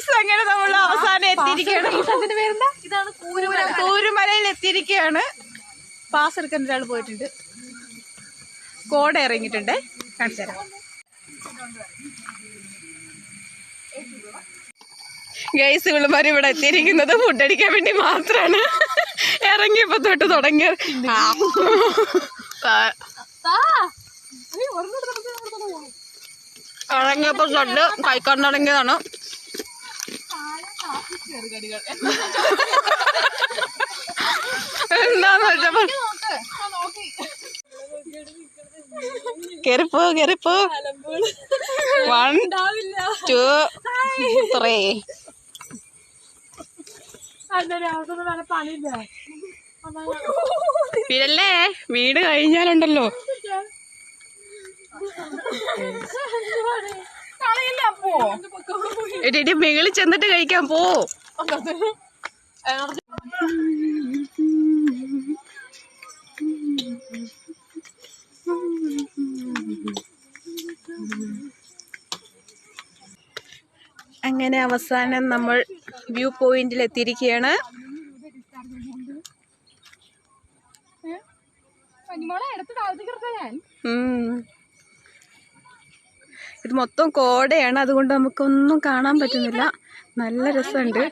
Guys അങ്ങനെ നമ്മൾ അവസാനം എത്തിയിരിക്കുകയാണ്. ഇതാണ് കൂരുമല കൂരുമലയിൽ എത്തിയിരിക്കുകയാണ്. പാസ് എടുക്കാൻ ഒരാൾ പോയിട്ടുണ്ട്. കോട ഇറങ്ങിയിട്ടുണ്ട്. കാണിച്ചു തരാം. ഗൈസ് പിള്ളമാർ ഇവിടെ എത്തിയിരിക്കുന്നത് ഫുഡ് അടിക്കാൻ വേണ്ടി മാത്രാണ്. ഇറങ്ങിയപ്പോ തൊട്ട് തുടങ്ങിയ ഇറങ്ങിയപ്പോ തൊട്ട് കഴിക്കാൻ തുടങ്ങിയതാണ് എന്താന്ന് വെച്ചപ്പോ കെറിപ്പോ കെറിപ്പോ. വൺ ടു ത്രീ പിന്നല്ലേ വീട് കഴിഞ്ഞാലുണ്ടല്ലോ. എടി മേളിൽ ചെന്നിട്ട് കഴിക്കാൻ പോ. അങ്ങനെ അവസാനം നമ്മൾ വ്യൂ പോയിന്റിൽ എത്തിയിരിക്കുകയാണ്. ഉം. ഇത് മൊത്തം കോടയാണ്. അതുകൊണ്ട് നമുക്കൊന്നും കാണാൻ പറ്റുന്നില്ല. നല്ല രസമുണ്ട്.